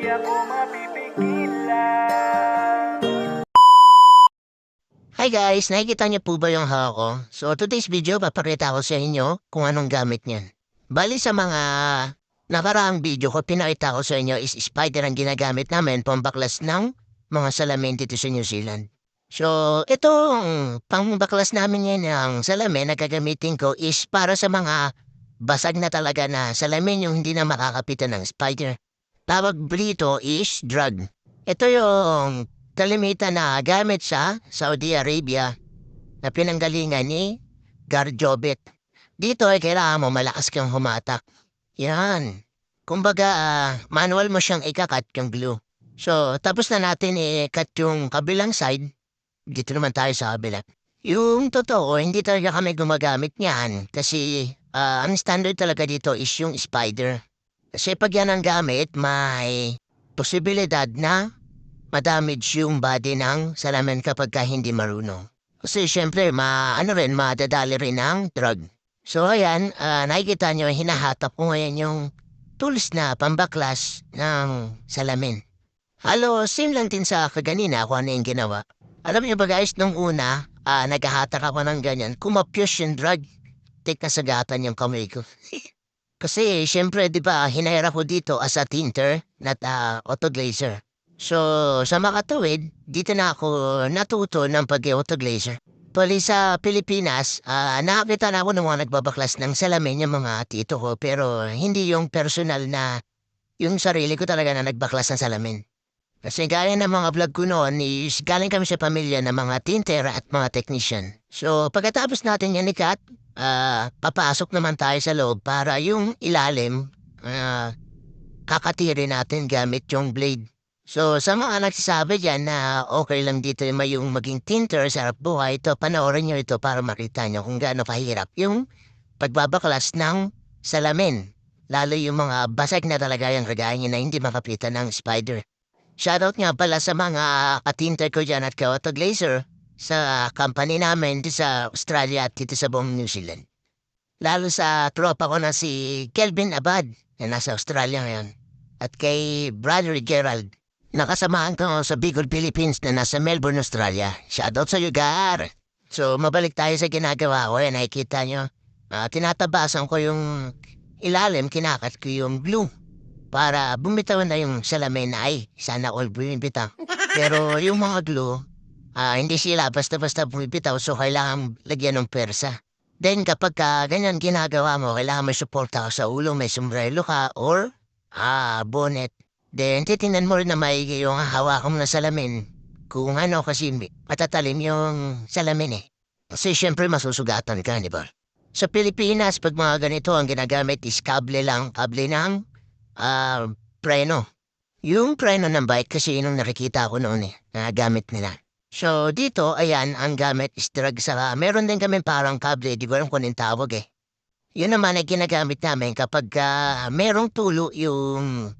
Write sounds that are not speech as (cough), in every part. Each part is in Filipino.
Di ako mapipigilan Hi guys, nakikita niyo po ba yung hawa ko? So today's video, papakita ko sa inyo kung anong gamit niyan. Bali sa mga nakaraang video ko, pinakita ko sa inyo is spider ang ginagamit namin pambaklas ng mga salamin dito sa New Zealand. So, itong pangbaklas namin ngayon ng salamin na gagamitin ko is para sa mga basag na talaga na salamin yung hindi na makakapitan ng spider. Tawag dito is drug. Ito yung kalimitan na gamit sa Saudi Arabia na pinanggalingan ni Garjobet. Dito ay kailangan mo malakas kang humatak. Yan. Kumbaga, ah, manual mo siyang ikakat yung glue. So, tapos na natin i-cut yung kabilang side. Dito naman tayo sa kabila. Yung totoo, hindi talaga kami gumagamit niyan kasi ah, ang standard talaga dito is yung spider. Kasi pag yan ang gamit, may posibilidad na madamage yung body ng salamin kapag ka hindi marunong. Kasi syempre, ma, ano rin, madadali rin ng drug. So ayan, ah, nakikita nyo, hinahatap ko ngayon yung tools na pambaklas ng salamin. Halo, same lang din sa kaganina kung ano yung ginawa. Alam niyo ba guys, nung una, ah, naghahatak ako ng ganyan, kumapyos yung drug. Tik na sagatan yung kamay ko. (laughs) Kasi, syempre, di ba, hinahira ko dito as a tinter, not a autoglazer. So, sa makatawid, dito na ako natuto ng pag-autoglazer. Pali sa Pilipinas, ah, nakakita na ako ng mga nagbabaklas ng salamin yung mga tito ko, pero hindi yung personal na yung sarili ko talaga na nagbaklas ng salamin. Kasi gaya ng mga vlog ko noon is galing kami sa pamilya ng mga tinter at mga technician. So pagkatapos natin yan ikat, ah, papasok naman tayo sa loob para yung ilalim, ah, kakatirin natin gamit yung blade. So, sa mga nagsasabi dyan na okay lang dito may yung maging tinter sa harap buhay, ito, panoorin nyo ito para makita nyo kung gaano kahirap yung pagbabaklas ng salamin. Lalo yung mga basag na talaga yung kagaya na hindi makapitan ng spider. Shoutout nga pala sa mga katinter ko dyan at ka-auto glazer sa company namin dito sa Australia at dito sa buong New Zealand. Lalo sa tropa ko na si Kelvin Abad na nasa Australia ngayon. At kay Brother Gerald Nakasamahan ko sa Bicol, Philippines na nasa Melbourne, Australia. Shoutout sa iyo, Gar. So, mabalik tayo sa ginagawa ko. Yan, nakikita nyo. Ah, tinatabasan ko yung ilalim, kinakat ko yung glue. Para bumitaw na yung salamin na ay, sana all bumibitaw. (laughs) Pero yung mga glue, ah, hindi sila basta-basta bumibitaw so kailangan lagyan ng persa. Then kapag ka ganyan ginagawa mo, kailangan may suporta ka sa ulo, may sombrero ka, or ah, bonnet. Then, titingnan mo rin na maigi yung hawakan mo na salamin. Kung ano kasi matatalim yung salamin eh. Kasi syempre masusugatan ka, di ba? Sa Pilipinas, pag mga ganito, ang ginagamit is kable lang, kable ng ah, preno. Yung preno ng bike kasi yun ang nakikita ko noon eh, na gamit nila. So, dito, ayan, ang gamit is drag sa... Meron din kami parang kable, di ko alam kung anong tawag eh. Yun naman ay ginagamit namin kapag ah, merong tulo yung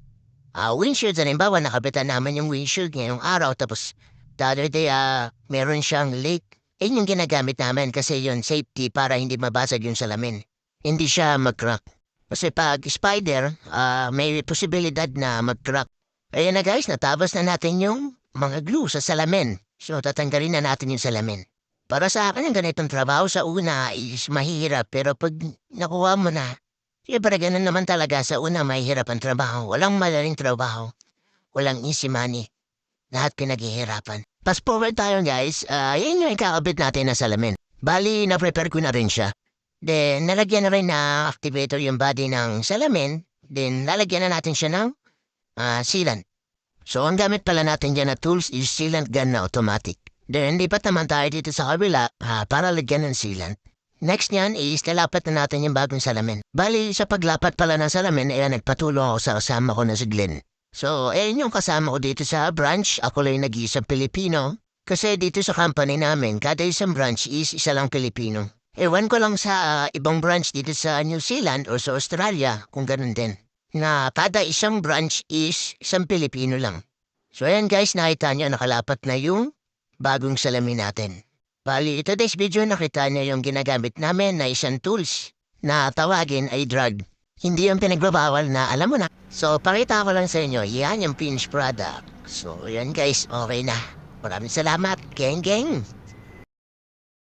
Ah, windshield, halimbawa, nakabitan naman yung windshield ngayong araw, tapos the other day, ah, meron siyang leak. Eh, yung ginagamit namin kasi yun safety para hindi mabasag yung salamin. Hindi siya mag-crack. Kasi pag spider, ah, may posibilidad na mag-crack. Ayan na guys, natabas na natin yung mga glue sa salamin. So, tatanggalin na natin yung salamin. Para sa akin, ang ganitong trabaho sa una is mahirap, pero pag nakuha mo na, Siyempre, ganun naman talaga sa una mahirap ang trabaho. Walang madaling trabaho. Walang easy money. Lahat pinaghihirapan. Fast forward tayo guys, Ah, yan yung ikakabit natin na salamin. Bali, na-prepare ko na rin siya. Then, nalagyan na rin na activator yung body ng salamin. Then, lalagyan na natin siya ng ah, sealant. So, ang gamit pala natin dyan na tools is sealant gun na automatic. Then, lipat naman tayo dito sa kabila ah, para lagyan ng sealant. Next niyan is lalapat na natin yung bagong salamin. Bali, sa paglapat pala ng salamin, eh, nagpatulong ako sa kasama ko na si Glenn. So, eh, yung kasama ko dito sa branch, ako lang nag-iisang Pilipino. Kasi dito sa company namin, kada isang branch is isa lang Pilipino. Ewan ko lang sa ah, ibang branch dito sa New Zealand o sa Australia, kung ganun din. Na kada isang branch is isang Pilipino lang. So ayan guys, nakita niyo nakalapat na yung bagong salamin natin. Bali, today's video nakita niya yung ginagamit namin na isang tools na tawagin ay drug. Hindi yung pinagbabawal na alam mo na. So, pakita ko lang sa inyo, yan yung finished product. So, yan guys, okay na. Maraming salamat, geng geng.